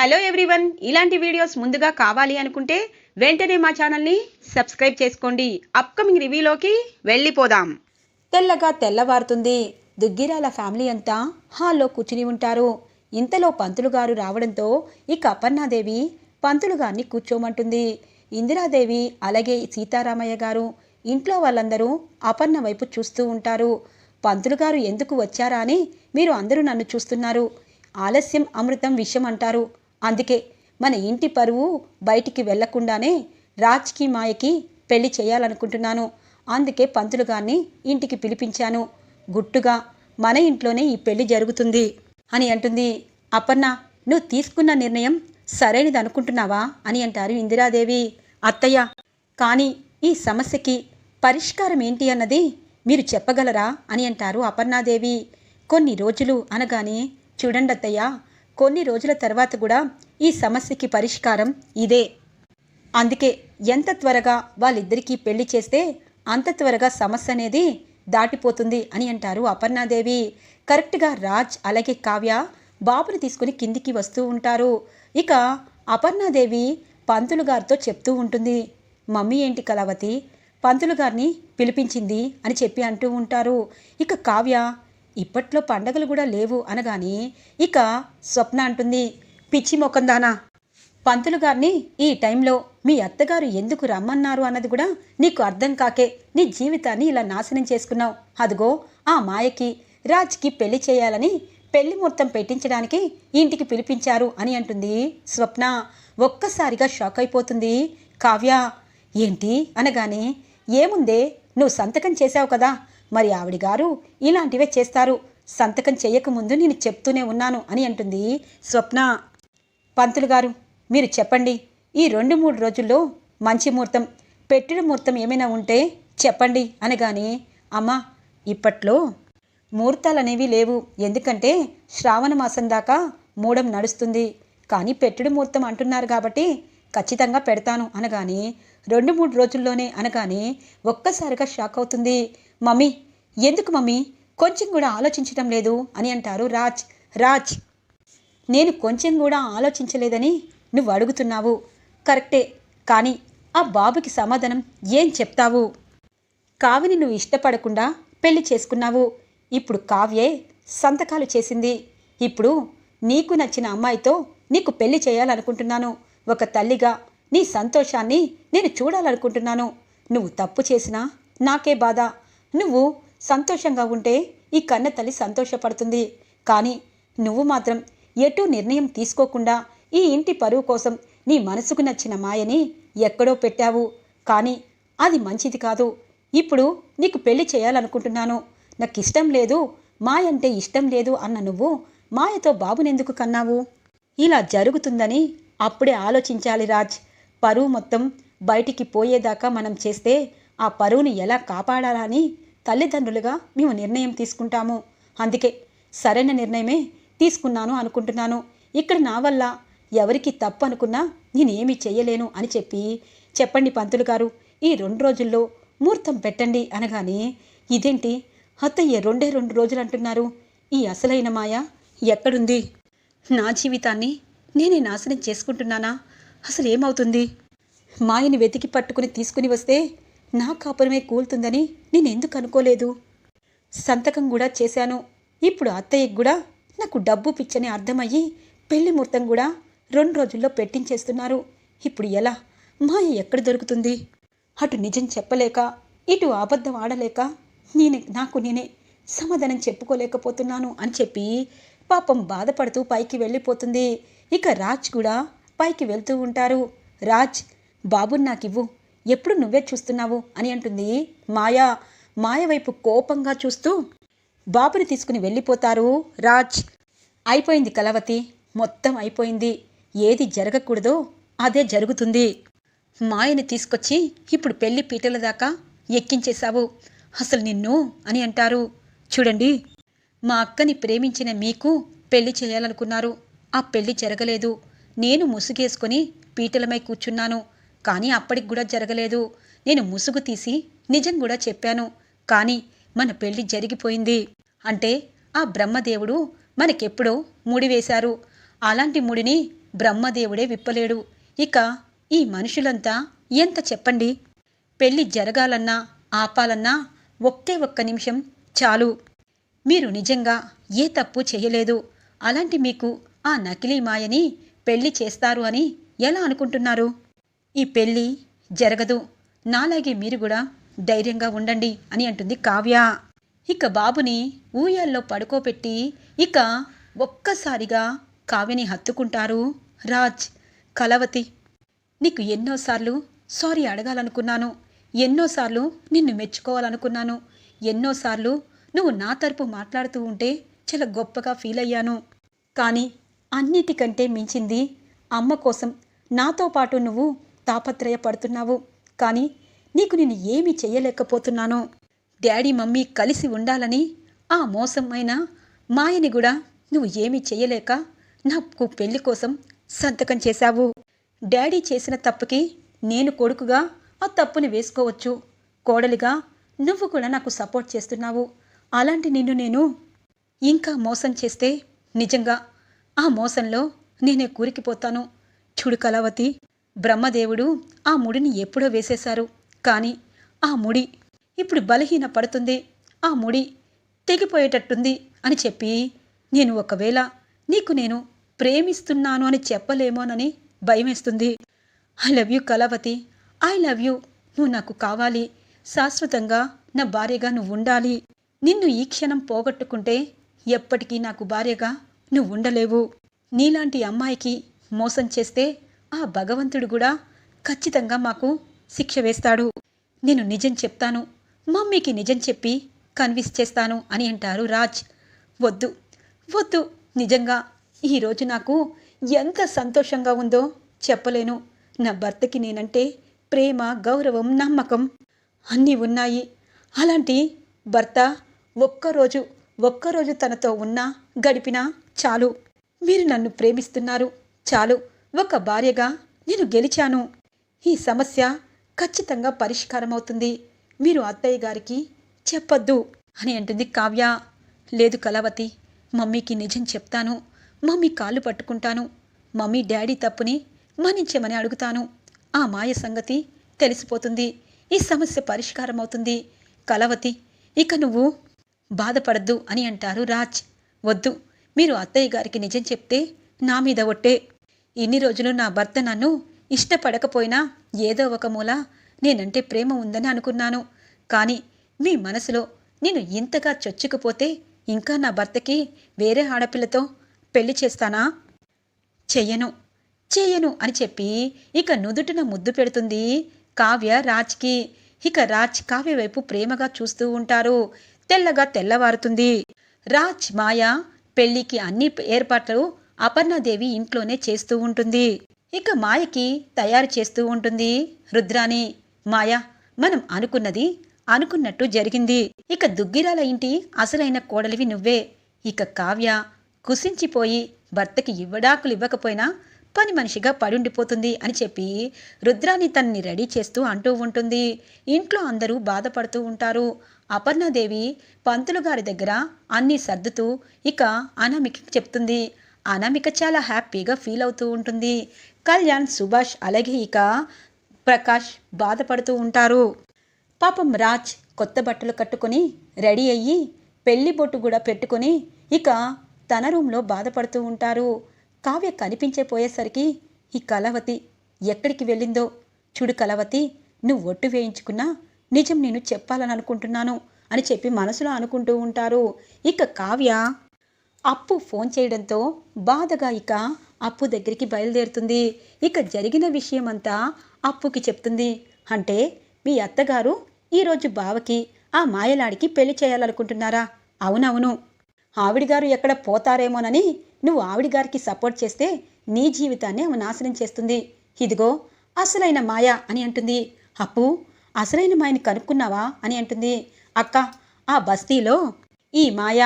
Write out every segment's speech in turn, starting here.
Hello everyone ఇలాంటి videos ముందుగా కావాలి అనుకుంటే వెంటనే మా ఛానల్ని సబ్స్క్రైబ్ చేసుకోండి. అప్కమింగ్ రివ్యూలోకి వెళ్ళిపోదాం. తెల్లగా తెల్లవారుతుంది. దుగ్గిరాల ఫ్యామిలీ అంతా హాల్లో కూర్చుని ఉంటారు. ఇంతలో పంతులు గారు రావడంతో ఇక అపర్ణాదేవి పంతులు గారిని కూర్చోమంటుంది. ఇందిరాదేవి అలాగే సీతారామయ్య గారు ఇంట్లో వాళ్ళందరూ అపర్ణ వైపు చూస్తూ ఉంటారు. పంతులు గారు ఎందుకు వచ్చారా అని మీరు అందరూ నన్ను చూస్తున్నారు. ఆలస్యం అమృతం విషయం అంటారు అందుకే మన ఇంటి పరువు బయటికి వెళ్ళకుండానే రాజ్కి మాయకి పెళ్ళి చేయాలనుకుంటున్నాను. అందుకే పంతులు గారిని ఇంటికి పిలిపించాను. గుట్టుగా మన ఇంట్లోనే ఈ పెళ్ళి జరుగుతుంది అని అంటుంది. అపర్ణ నువ్వు తీసుకున్న నిర్ణయం సరైనది అనుకుంటున్నావా? అని అంటారు ఇందిరాదేవి. అత్తయ్య కానీ ఈ సమస్యకి పరిష్కారం ఏంటి అన్నది మీరు చెప్పగలరా? అని అంటారు అపర్ణాదేవి. కొన్ని రోజులు అనగానే చూడండి అత్తయ్య కొన్ని రోజుల తర్వాత కూడా ఈ సమస్యకి పరిష్కారం ఇదే. అందుకే ఎంత త్వరగా వాళ్ళిద్దరికీ పెళ్ళి చేస్తే అంత త్వరగా సమస్య అనేది దాటిపోతుంది అని అంటారు అపర్ణాదేవి. కరెక్ట్గా రాజ్ అలాగే కావ్య బాబుని తీసుకుని కిందికి వస్తూ ఉంటారు. ఇక అపర్ణాదేవి పంతులు గారితో చెప్తూ ఉంటుంది. మమ్మీ ఏంటి కళావతి? పంతులు గారిని పిలిపించింది అని చెప్పి అంటూ ఉంటారు. ఇక కావ్య ఇప్పట్లో పండగలు కూడా లేవు అనగానే ఇక స్వప్న అంటుంది పిచ్చి మొక్కందానా పంతులు గారిని ఈ టైంలో మీ అత్తగారు ఎందుకు రమ్మన్నారు అన్నది కూడా నీకు అర్థం కాకే నీ జీవితాన్ని ఇలా నాశనం చేసుకున్నావు. అదిగో ఆ మాయకి రాజ్కి పెళ్ళి చేయాలని పెళ్ళి ముహూర్తం పెట్టించడానికి ఇంటికి పిలిపించారు అని అంటుంది స్వప్న. ఒక్కసారిగా షాక్ అయిపోతుంది. కావ్య ఏంటి? అనగానే ఏముందే? నువ్వు సంతకం చేశావు కదా. మరి ఆవిడ గారు ఇలాంటివే చేస్తారు. సంతకం చేయకముందు నేను చెప్తూనే ఉన్నాను అని అంటుంది స్వప్న. పంతులు గారు మీరు చెప్పండి. ఈ రెండు మూడు రోజుల్లో మంచి ముహూర్తం పెట్టిన ముహూర్తం ఏమైనా ఉంటే చెప్పండి అనగానే అమ్మా ఇప్పట్లో ముహూర్తాలు అనేవి లేవు. ఎందుకంటే శ్రావణ మాసం దాకా మూడం నడుస్తుంది. కానీ పెట్టుడు ముహూర్తం అంటున్నారు కాబట్టి ఖచ్చితంగా పెడతాను అనగానే రెండు మూడు రోజుల్లోనే అనగానే ఒక్కసారిగా షాక్ అవుతుంది. మమ్మీ ఎందుకు మమ్మీ? కొంచెం కూడా ఆలోచించడం లేదు అని అంటారు రాజ్. రాజ్ నేను కొంచెం కూడా ఆలోచించలేదని నువ్వు అడుగుతున్నావు. కరెక్టే కానీ ఆ బాబుకి సమాధానం ఏం చెప్తావు? కావ్యని నువ్వు ఇష్టపడకుండా పెళ్ళి చేసుకున్నావు. ఇప్పుడు కావ్యే సంతకాలు చేసింది. ఇప్పుడు నీకు నచ్చిన అమ్మాయితో నీకు పెళ్ళి చేయాలనుకుంటున్నాను. ఒక తల్లిగా నీ సంతోషాన్ని నేను చూడాలనుకుంటున్నాను. నువ్వు తప్పు చేసినా నాకే బాధ. నువ్వు సంతోషంగా ఉంటే ఈ కన్న తల్లి సంతోషపడుతుంది. కానీ నువ్వు మాత్రం ఎటూ నిర్ణయం తీసుకోకుండా ఈ ఇంటి పరువు కోసం నీ మనసుకు నచ్చిన మాయని ఎక్కడో పెట్టావు. కానీ అది మంచిది కాదు. ఇప్పుడు నీకు పెళ్ళి చేయాలనుకుంటున్నాను. నాకు ఇష్టం లేదు మాయ అంటే ఇష్టం లేదు అన్న నువ్వు మాయతో బాబునెందుకు కన్నావు? ఇలా జరుగుతుందని అప్పుడే ఆలోచించాలి రాజ్. పరువు మొత్తం బయటికి పోయేదాకా మనం చేస్తే ఆ పరువుని ఎలా కాపాడాలని తల్లిదండ్రులుగా మేము నిర్ణయం తీసుకుంటాము. అందుకే సరైన నిర్ణయమే తీసుకున్నాను అనుకుంటున్నాను. ఇక్కడ నా వల్ల ఎవరికి తప్పు అనుకున్నా నేనేమీ చెయ్యలేను అని చెప్పి చెప్పండి పంతులు గారు. ఈ రెండు రోజుల్లో ముహూర్తం పెట్టండి అనగానే ఇదేంటి అత్తయ్య రెండే రెండు రోజులు అంటున్నారు? ఈ అసలైన మాయ ఎక్కడుంది? నా జీవితాన్ని నేనే నాశనం చేసుకుంటున్నానా? అసలు ఏమవుతుంది మాయని వెతికి పట్టుకుని తీసుకుని వస్తే నా కాపురమే కూలుతుందని నేను ఎందుకు అనుకోలేదు? సంతకం కూడా చేశాను. ఇప్పుడు అత్తయ్యకి కూడా నాకు డబ్బు పిచ్చని అర్థమయ్యి పెళ్ళి ముహూర్తం కూడా రెండు రోజుల్లో పెట్టించేస్తున్నారు. ఇప్పుడు ఎలా? మాయ ఎక్కడ దొరుకుతుంది? అటు నిజం చెప్పలేక ఇటు అబద్ధం ఆడలేక నేనే నాకు నేనే సమాధానం చెప్పుకోలేకపోతున్నాను అని చెప్పి పాపం బాధపడుతూ పైకి వెళ్ళిపోతుంది. ఇక రాజ్ కూడా పైకి వెళ్తూ ఉంటారు. రాజ్ బాబుని నాకివ్వు. ఎప్పుడు నువ్వే చూస్తున్నావు? అని అంటుంది. మాయా మాయ వైపు కోపంగా చూస్తూ బాబుని తీసుకుని వెళ్ళిపోతారు. రాజ్ అయిపోయింది కలవతి మొత్తం అయిపోయింది. ఏది జరగకూడదో అదే జరుగుతుంది. మాయని తీసుకొచ్చి ఇప్పుడు పెళ్ళి పీటల దాకా ఎక్కించేశావు. అసలు నిన్ను అని అంటారు. చూడండి మా అక్కని ప్రేమించిన మీకు పెళ్ళి చేయాలనుకున్నారు. ఆ పెళ్ళి జరగలేదు. నేను ముసుగేసుకొని పీటలమై కూర్చున్నాను. కానీ అప్పటికి కూడా జరగలేదు. నేను ముసుగు తీసి నిజం కూడా చెప్పాను. కానీ మన పెళ్ళి జరిగిపోయింది. అంటే ఆ బ్రహ్మదేవుడు మనకెప్పుడో ముడి వేశారు. అలాంటి ముడిని బ్రహ్మదేవుడే విప్పలేడు. ఇక ఈ మనుషులంతా ఎంత చెప్పండి? పెళ్ళి జరగాలన్నా ఆపాలన్నా ఒకే ఒక్క నిమిషం చాలు. మీరు నిజంగా ఏ తప్పు చేయలేదు. అలాంటి మీకు ఆ నకిలీ మాయని పెళ్ళి చేస్తారు అని ఎలా అనుకుంటున్నారు? ఈ పెళ్ళి జరగదు. నాలాగే మీరు కూడా ధైర్యంగా ఉండండి అని అంటుంది కావ్య. ఇక బాబుని ఊయల్లో పడుకోబెట్టి ఇక ఒక్కసారిగా కావ్యని హత్తుకుంటారు రాజ్. కలవతి నీకు ఎన్నోసార్లు సారీ అడగాలనుకున్నాను. ఎన్నోసార్లు నిన్ను మెచ్చుకోవాలనుకున్నాను. ఎన్నోసార్లు నువ్వు నా తరపు మాట్లాడుతూ ఉంటే చాలా గొప్పగా ఫీల్ అయ్యాను. కానీ అన్నిటికంటే మించింది అమ్మ కోసం నాతో పాటు నువ్వు తాపత్రయపడుతున్నావు. కానీ నీకు నేను ఏమీ చేయలేకపోతున్నాను డాడీ మమ్మీ కలిసి ఉండాలని ఆ మోసమైన మాయని కూడా నువ్వు ఏమీ చేయలేక నాకు పెళ్ళి కోసం సంతకం చేశావు. డాడీ చేసిన తప్పుకి నేను కొడుకుగా ఆ తప్పుని వేసుకోవచ్చు. కోడలిగా నువ్వు కూడా నాకు సపోర్ట్ చేస్తున్నావు. అలాంటి నిన్ను నేను ఇంకా మోసం చేస్తే నిజంగా ఆ మోసంలో నేనే కూరికిపోతాను. చూడు కళావతి బ్రహ్మదేవుడు ఆ ముడిని ఎప్పుడో వేసేశారు. కానీ ఆ ముడి ఇప్పుడు బలహీన పడుతుంది ఆ ముడి తెగిపోయేటట్టుంది అని చెప్పి నేను ఒకవేళ నీకు నేను ప్రేమిస్తున్నాను అని చెప్పలేమోనని భయమేస్తుంది. I love you Kalavathi. I love you. నువ్వు నాకు కావాలి. శాశ్వతంగా నా భార్యగా నువ్వు ఉండాలి. నిన్ను ఈ క్షణం పోగొట్టుకుంటే ఎప్పటికీ నాకు భార్యగా నువ్వు ఉండలేవు. నీలాంటి అమ్మాయికి మోసం చేస్తే ఆ భగవంతుడు కూడా ఖచ్చితంగా మాకు శిక్ష వేస్తాడు. నేను నిజం చెప్తాను. మమ్మీకి నిజం చెప్పి కన్విన్స్ చేస్తాను అని అంటారు రాజ్. వద్దు వద్దు. నిజంగా ఈరోజు నాకు ఎంత సంతోషంగా ఉందో చెప్పలేను. నా భర్తకి నేనంటే ప్రేమ గౌరవం నమ్మకం అన్నీ ఉన్నాయి. అలాంటి భర్త ఒక్కరోజు ఒక్కరోజు తనతో ఉన్నా గడిపినా చాలు. మీరు నన్ను ప్రేమిస్తున్నారు చాలు. ఒక భార్యగా నేను గెలిచాను. ఈ సమస్య ఖచ్చితంగా పరిష్కారం అవుతుంది మీరు అత్తయ్య గారికి చెప్పొద్దు అని అంటుంది కావ్య. లేదు కలవతి మమ్మీకి నిజం చెప్తాను. మమ్మీ కాళ్ళు పట్టుకుంటాను. మమ్మీ డాడీ తప్పుని మన్నించమని అడుగుతాను. ఆ మాయ సంగతి తెలిసిపోతుంది. ఈ సమస్య పరిష్కారం అవుతుంది కలవతి ఇక నువ్వు బాధపడద్దు అని అంటారు రాజ్. వద్దు మీరు అత్తయ్య గారికి నిజం చెప్తే నా మీద ఒట్టే. ఇన్ని రోజులు నా భర్త నన్ను ఇష్టపడకపోయినా ఏదో ఒక మూల నేనంటే ప్రేమ ఉందని అనుకున్నాను. కానీ మీ మనసులో నేను ఇంతగా చొచ్చుకుపోతే ఇంకా నా భర్తకి వేరే ఆడపిల్లతో పెళ్ళి చేస్తానా? చెయ్యను చెయ్యను అని చెప్పి ఇక నుదుటిన ముద్దు పెడుతుంది కావ్య రాజ్కి. ఇక రాజ్ కావ్య వైపు ప్రేమగా చూస్తూ ఉంటారు. తెల్లగా తెల్లవారుతుంది. రాజ్ మాయ పెళ్ళికి అన్ని ఏర్పాట్లు అపర్ణాదేవి ఇంట్లోనే చేస్తూ ఉంటుంది. ఇక మాయకి తయారు చేస్తూ ఉంటుంది. రుద్రాని మాయ మనం అనుకున్నది అనుకున్నట్టు జరిగింది. ఇక దుగ్గిరాల ఇంటి అసలైన కోడలివి నువ్వే. ఇక కావ్య కుసించిపోయి భర్తకి ఇవ్వడాకులు ఇవ్వకపోయినా పని మనిషిగా పడుండిపోతుంది అని చెప్పి రుద్రాని తనని రెడీ చేస్తూ అంటూ ఉంటుంది. ఇంట్లో అందరూ బాధపడుతూ ఉంటారు. అపర్ణాదేవి పంతులు గారి దగ్గర అన్నీ సర్దుతూ ఇక అనామికి చెప్తుంది. అనామిక చాలా హ్యాపీగా ఫీల్ అవుతూ ఉంటుంది. కళ్యాణ్ సుభాష్ అలాగే ఇక ప్రకాష్ బాధపడుతూ ఉంటారు. పాపం రాజ్ కొత్త బట్టలు కట్టుకొని రెడీ అయ్యి పెళ్ళి బొట్టు కూడా పెట్టుకొని ఇక తన రూమ్లో బాధపడుతూ ఉంటారు. కావ్య కనిపించే ఈ కలవతి ఎక్కడికి వెళ్ళిందో? చూడు కలవతి నువ్వు ఒట్టు వేయించుకున్నా నిజం నేను చెప్పాలని అనుకుంటున్నాను అని చెప్పి మనసులో అనుకుంటూ ఉంటారు. ఇక కావ్య అప్పు ఫోన్ చేయడంతో బాధగా ఇక అప్పు దగ్గరికి బయలుదేరుతుంది. ఇక జరిగిన విషయమంతా అప్పుకి చెప్తుంది. అంటే మీ అత్తగారు ఈరోజు బావకి ఆ మాయలాడికి పెళ్ళి చేయాలనుకుంటున్నారా? అవునవును. ఆవిడిగారు ఎక్కడ పోతారేమోనని నువ్వు ఆవిడిగారికి సపోర్ట్ చేస్తే నీ జీవితాన్ని ఆమె నాశనం చేస్తుంది. ఇదిగో అసలైన మాయ అని అంటుంది. అప్పు అసలైన మాయని కనుక్కున్నావా అని అంటుంది. అక్క ఆ బస్తీలో ఈ మాయ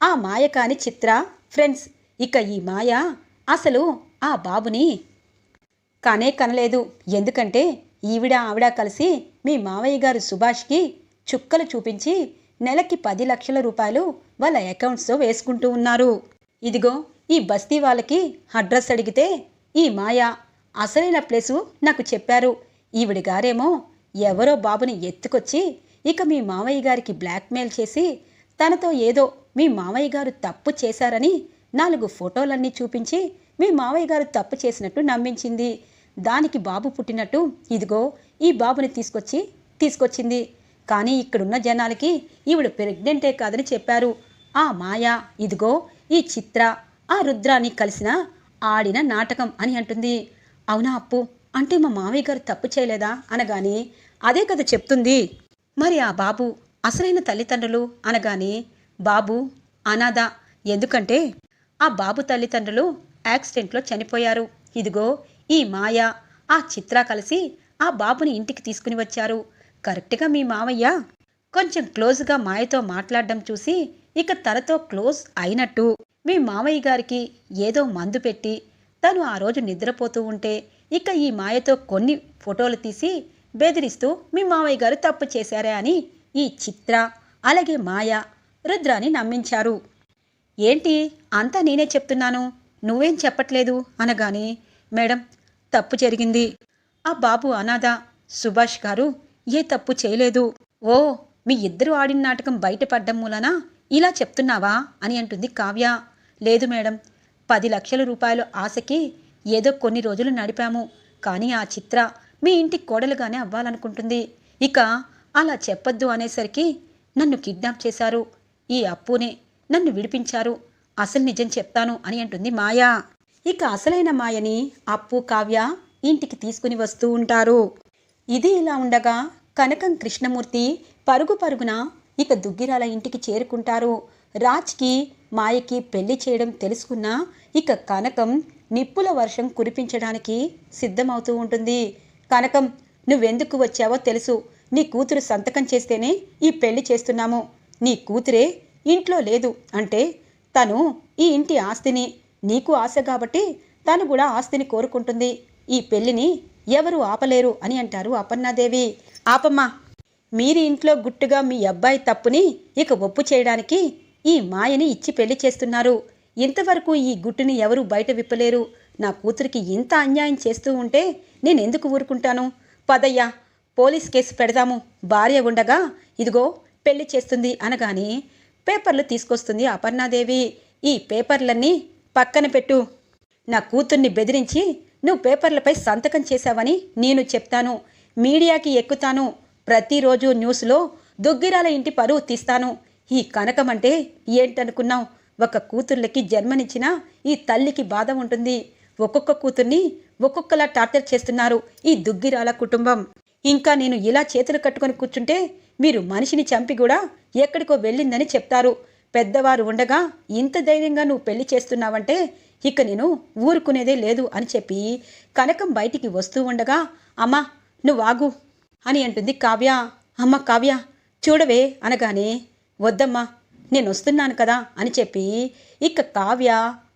ఆ మాయ కాని చిత్ర ఫ్రెండ్స్ ఇక ఈ మాయ అసలు ఆ బాబుని కానే కనలేదు. ఎందుకంటే ఈవిడ ఆవిడ కలిసి మీ మావయ్య గారు సుభాష్కి చుక్కలు చూపించి నెలకి పది లక్షల రూపాయలు వాళ్ళ అకౌంట్స్లో వేసుకుంటూ ఉన్నారు. ఇదిగో ఈ బస్తీ వాళ్ళకి అడ్రస్ అడిగితే ఈ మాయ అసలైన ప్లేసు నాకు చెప్పారు. ఈవిడ గారేమో ఎవరో బాబుని ఎత్తుకొచ్చి ఇక మీ మావయ్య గారికి బ్లాక్మెయిల్ చేసి తనతో ఏదో మీ మామయ్య గారు తప్పు చేశారని నాలుగు ఫోటోలన్నీ చూపించి మీ మామయ్య గారు తప్పు చేసినట్టు నమ్మించింది. దానికి బాబు పుట్టినట్టు ఇదిగో ఈ బాబుని తీసుకొచ్చి తీసుకొచ్చింది. కానీ ఇక్కడున్న జనాలకి ఈవిడ ప్రెగ్నెంటే కాదని చెప్పారు. ఆ మాయ ఇదిగో ఈ చిత్ర ఆ రుద్రాన్ని కలిసిన ఆడిన నాటకం అని అంటుంది. అవునా అప్పు? అంటే మా మామయ్య గారు తప్పు చేయలేదా? అనగాని అదే కదా చెప్తుంది. మరి ఆ బాబు అసలైన తల్లిదండ్రులు అనగానే బాబు అనాథ ఎందుకంటే ఆ బాబు తల్లిదండ్రులు యాక్సిడెంట్లో చనిపోయారు. ఇదిగో ఈ మాయ ఆ చిత్ర కలిసి ఆ బాబుని ఇంటికి తీసుకుని వచ్చారు. కరెక్ట్గా మీ మావయ్య కొంచెం క్లోజ్గా మాయతో మాట్లాడడం చూసి ఇక తనతో క్లోజ్ అయినట్టు. మీ మామయ్య గారికి ఏదో మందు పెట్టి తను ఆ రోజు నిద్రపోతూ ఉంటే ఇక ఈ మాయతో కొన్ని ఫోటోలు తీసి బెదిరిస్తూ మీ మామయ్య గారు తప్పు చేశారే అని ఈ చిత్ర అలాగే మాయ రుద్రాని నమ్మించారు. ఏంటి? అంతా నేనే చెప్తున్నాను. నువ్వేం చెప్పట్లేదు? అనగానే మేడం తప్పు జరిగింది. ఆ బాబు అనాథ. సుభాష్ గారు ఏ తప్పు చేయలేదు. ఓ మీ ఇద్దరు ఆడిన నాటకం బయటపడ్డం మూలన? ఇలా చెప్తున్నావా? అని అంటుంది కావ్య. లేదు మేడం పది లక్షల రూపాయలు ఆశకి ఏదో కొన్ని రోజులు నడిపాము. కానీ ఆ చిత్ర మీ ఇంటి కోడలుగానే అవ్వాలనుకుంటుంది. ఇక అలా చెప్పొద్దు అనేసరికి నన్ను కిడ్నాప్ చేశారు. ఈ అప్పునే నన్ను విడిపించారు. అసలు నిజం చెప్తాను అని అంటుంది మాయా. ఇక అసలైన మాయని అప్పు కావ్య ఇంటికి తీసుకుని వస్తూ ఉంటారు. ఇది ఇలా ఉండగా కనకం కృష్ణమూర్తి పరుగు పరుగున ఇక దుగ్గిరాల ఇంటికి చేరుకుంటారు. రాజ్కి మాయకి పెళ్ళి చేయడం తెలుసుకున్న ఇక కనకం నిప్పుల వర్షం కురిపించడానికి సిద్ధమవుతూ ఉంటుంది. కనకం నువ్వెందుకు వచ్చావో తెలుసు. నీ కూతురు సంతకం చేస్తేనే ఈ పెళ్ళి చేస్తున్నాము. నీ కూతురే ఇంట్లో లేదు అంటే తను ఈ ఇంటి ఆస్తిని నీకు ఆశ కాబట్టి తను కూడా ఆస్తిని కోరుకుంటుంది. ఈ పెళ్ళిని ఎవరు ఆపలేరు అని అంటారు అపర్ణాదేవి. ఆపమ్మా మీరి ఇంట్లో గుట్టుగా మీ అబ్బాయి తప్పుని ఇక ఒప్పు చేయడానికి ఈ మాయని ఇచ్చి పెళ్ళి చేస్తున్నారు. ఇంతవరకు ఈ గుట్టుని ఎవరూ బయట విప్పలేరు. నా కూతురికి ఇంత అన్యాయం చేస్తూ ఉంటే నేనెందుకు ఊరుకుంటాను? పదయ్యా పోలీస్ కేసు పెడదాము. భార్య ఉండగా ఇదిగో పెళ్ళి చేస్తుంది అనగాని పేపర్లు తీసుకొస్తుంది అపర్ణాదేవి. ఈ పేపర్లన్నీ పక్కన పెట్టు. నా కూతుర్ని బెదిరించి నువ్వు పేపర్లపై సంతకం చేశావని నేను చెప్తాను. మీడియాకి ఎక్కుతాను. ప్రతిరోజు న్యూస్లో దుగ్గిరాల ఇంటి పరువు తీస్తాను. ఈ కనకం అంటే ఏంటనుకున్నావు? ఒక కూతుర్లకి జన్మనిచ్చిన ఈ తల్లికి బాధ ఉంటుంది. ఒక్కొక్క కూతుర్ని ఒక్కొక్కలా టార్చర్ చేస్తున్నారు ఈ దుగ్గిరాల కుటుంబం. ఇంకా నేను ఇలా చేతులు కట్టుకొని కూర్చుంటే మీరు మనిషిని చంపి కూడా ఎక్కడికో వెళ్ళిందని చెప్తారు. పెద్దవారు ఉండగా ఇంత ధైర్యంగా నువ్వు పెళ్ళి చేస్తున్నావంటే ఇక నేను ఊరుకునేదే లేదు అని చెప్పి కనకం బయటికి వస్తూ ఉండగా అమ్మా నువ్వు అని అంటుంది కావ్య. అమ్మ కావ్య చూడవే అనగానే వద్దమ్మా నేను వస్తున్నాను కదా అని చెప్పి ఇక కావ్య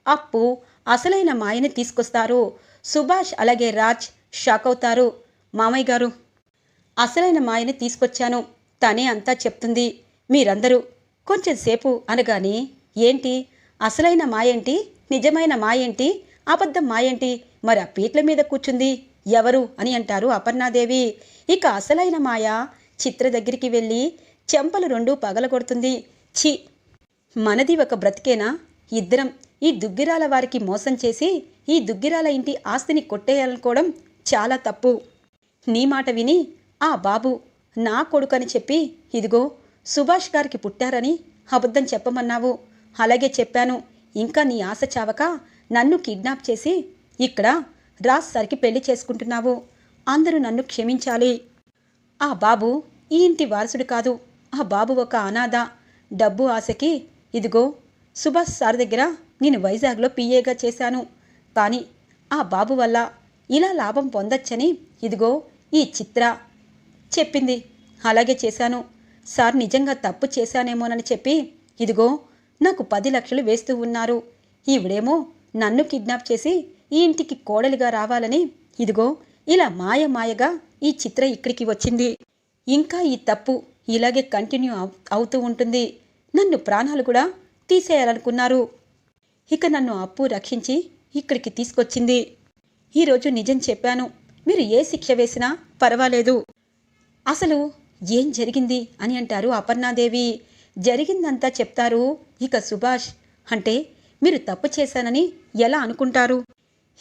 అప్పు అసలైన మాయని తీసుకొస్తారు. సుభాష్ అలాగే రాజ్ షాక్ అవుతారు. మామయ్య గారు అసలైన మాయని తీసుకొచ్చాను. తనే అంతా చెప్తుంది. మీరందరూ కొంచెం సేపు అనగానే ఏంటి? అసలైన మాయేంటి? నిజమైన మాయేంటి? అబద్ధం మాయేంటి? మరి ఆ పీట్ల మీద కూర్చుంది ఎవరు? అని అంటారు అపర్ణాదేవి. ఇక అసలైన మాయ చిత్ర దగ్గరికి వెళ్ళి చెంపలు రెండు పగలగొడుతుంది. ఛీ! మనది ఒక బ్రతికేనా? ఇద్దరం ఈ దుగ్గిరాల వారికి మోసం చేసి ఈ దుగ్గిరాల ఇంటి ఆస్తిని కొట్టేయాలనుకోవడం చాలా తప్పు. నీ మాట విని ఆ బాబు నా కొడుకని చెప్పి ఇదిగో సుభాష్ గారికి పుట్టారని అబద్ధం చెప్పమన్నావు. అలాగే చెప్పాను. ఇంకా నీ ఆశ చావక నన్ను కిడ్నాప్ చేసి ఇక్కడ రాజ్ సార్కి పెళ్ళి చేసుకుంటున్నావు. అందరూ నన్ను క్షమించాలి. ఆ బాబు ఈ ఇంటి వారసుడు కాదు. ఆ బాబు ఒక అనాథ. డబ్బు ఆశకి ఇదిగో సుభాష్ సార్ దగ్గర నేను వైజాగ్లో పిఏగా చేశాను. కానీ ఆ బాబు వల్ల ఇలా లాభం పొందొచ్చని ఇదిగో ఈ చిత్ర చెప్పింది. అలాగే చేశాను. సార్ నిజంగా తప్పు చేశానేమోనని చెప్పి ఇదిగో నాకు పది లక్షలు వేస్తూ ఉన్నారు. ఈవిడేమో నన్ను కిడ్నాప్ చేసి ఈ ఇంటికి కోడలిగా రావాలని ఇదిగో ఇలా మాయ మాయగా ఈ చిత్ర ఇక్కడికి వచ్చింది. ఇంకా ఈ తప్పు ఇలాగే కంటిన్యూ అవుతూ ఉంటుంది. నన్ను ప్రాణాలు కూడా తీసేయాలనుకున్నారు. ఇక నన్ను అప్పు రక్షించి ఇక్కడికి తీసుకొచ్చింది. ఈరోజు నిజం చెప్పాను. మీరు ఏ శిక్ష వేసినా పర్వాలేదు. అసలు ఏం జరిగింది అని అంటారు అపర్ణాదేవి. జరిగిందంతా చెప్తారు ఇక సుభాష్. అంటే మీరు తప్పు చేశానని ఎలా అనుకుంటారు?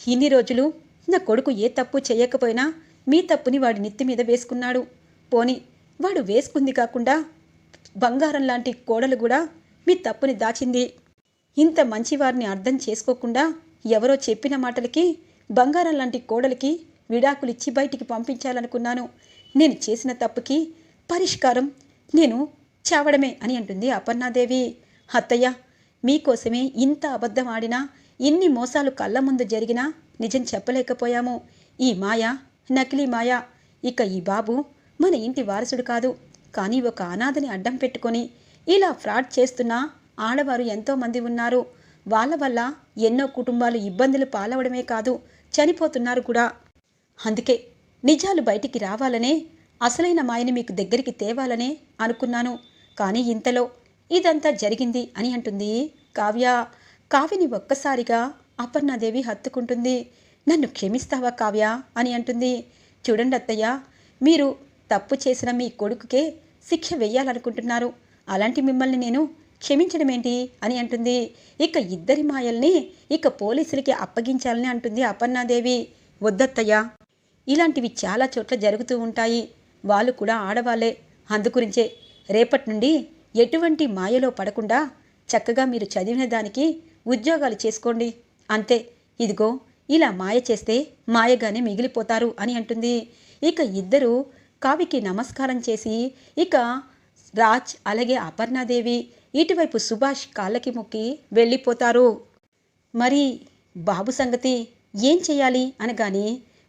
ఇన్ని రోజులు నా కొడుకు ఏ తప్పు చేయకపోయినా మీ తప్పుని వాడి నెత్తి మీద వేసుకున్నాడు. పోని వాడు వేసుకుంది కాకుండా బంగారం లాంటి కోడలు కూడా మీ తప్పుని దాచింది. ఇంత మంచివారిని అర్థం చేసుకోకుండా ఎవరో చెప్పిన మాటలకి బంగారం లాంటి కోడలికి విడాకులిచ్చి బయటికి పంపించాలనుకున్నాను. నేను చేసిన తప్పుకి పరిష్కారం నేను చావడమే అని అంటుంది అపర్ణాదేవి. అత్తయ్య మీకోసమే ఇంత అబద్ధం ఆడినా ఇన్ని మోసాలు కళ్ళ ముందు జరిగినా నిజం చెప్పలేకపోయాము. ఈ మాయ నకిలీ మాయ. ఇక ఈ బాబు మన ఇంటి వారసుడు కాదు. కానీ ఒక అనాథని అడ్డం పెట్టుకొని ఇలా ఫ్రాడ్ చేస్తున్న ఆడవారు ఎంతోమంది ఉన్నారు. వాళ్ళ వల్ల ఎన్నో కుటుంబాలు ఇబ్బందులు పాలవడమే కాదు చనిపోతున్నారు కూడా. అందుకే నిజాలు బయటికి రావాలనే అసలైన మాయని మీకు దగ్గరికి తేవాలనే అనుకున్నాను. కానీ ఇంతలో ఇదంతా జరిగింది అని అంటుంది కావ్య. కావ్యని ఒక్కసారిగా అపర్ణాదేవి హత్తుకుంటుంది. నన్ను క్షమిస్తావా కావ్య? అని అంటుంది. చూడండి అత్తయ్య మీరు తప్పు చేసిన మీ కొడుకుకే శిక్ష వెయ్యాలనుకుంటున్నారు అలాంటి మిమ్మల్ని నేను క్షమించడమేంటి? అని అంటుంది. ఇక ఇద్దరి మాయల్ని ఇక పోలీసులకి అప్పగించాలని అంటుంది అపర్ణాదేవి. వద్దత్తయ్య. ఇలాంటివి చాలా చోట్ల జరుగుతూ ఉంటాయి. వాళ్ళు కూడా ఆడవాళ్ళే. అందుగురించే రేపటి నుండి ఎటువంటి మాయలో పడకుండా చక్కగా మీరు చదివిన దానికి ఉద్యోగాలు చేసుకోండి. అంతే. ఇదిగో ఇలా మాయ చేస్తే మాయగానే మిగిలిపోతారు అని అంటుంది. ఇక ఇద్దరు కావికి నమస్కారం చేసి ఇక రాజ్ అలాగే అపర్ణాదేవి ఇటువైపు సుభాష్ కాళ్ళకి మొక్కి వెళ్ళిపోతారు. మరి బాబు సంగతి ఏం చేయాలి అనగానే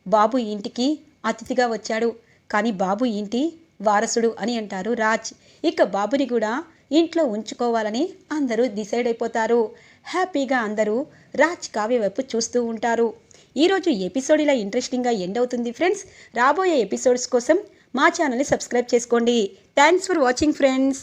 బాబు ఇంటికి అతిథిగా వచ్చాడు. కానీ బాబు ఇంటి వారసుడు అని అంటారు రాజ్. ఇక బాబుని కూడా ఇంట్లో ఉంచుకోవాలని అందరూ డిసైడ్ అయిపోతారు. హ్యాపీగా అందరూ రాజ్ కావ్య వైపు చూస్తూ ఉంటారు. ఈరోజు ఎపిసోడ్ ఇలా ఇంట్రెస్టింగ్గా ఎండ్ అవుతుంది ఫ్రెండ్స్. రాబోయే ఎపిసోడ్స్ కోసం మా ఛానల్ని సబ్స్క్రైబ్ చేసుకోండి. Thanks for watching friends.